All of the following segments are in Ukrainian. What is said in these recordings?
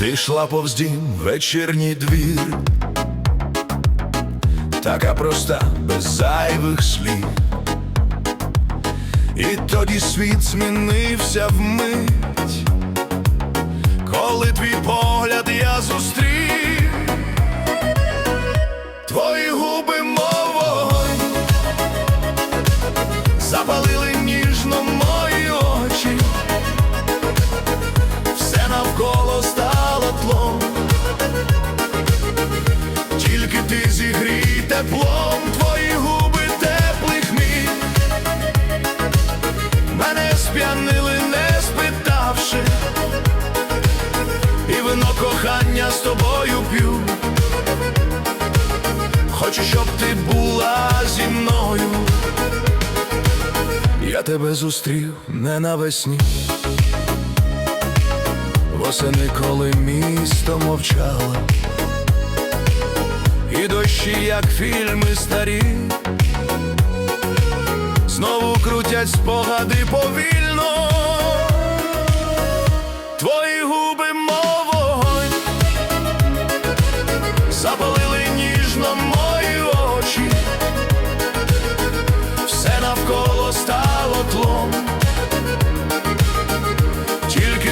Ти йшла повз дім вечірній двір, така проста, без зайвих слів. І тоді світ змінився вмить, коли твій погляд кохання з тобою п'ю. Хочу, щоб ти була зі мною. Я тебе зустрів не навесні. Восени, коли місто мовчало, і дощі, як фільми старі, знову крутять спогади повільно,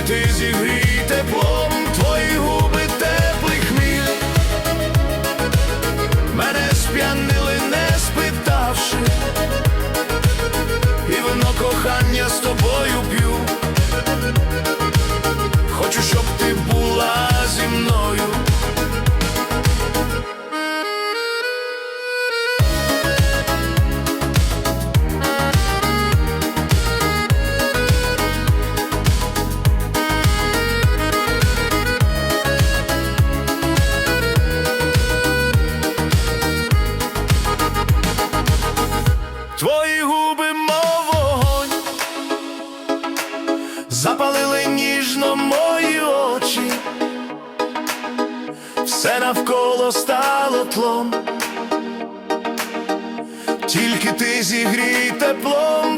ти зігрій теплом, запалили ніжно мої очі, все навколо стало тлом, тільки ти зігрій теплом,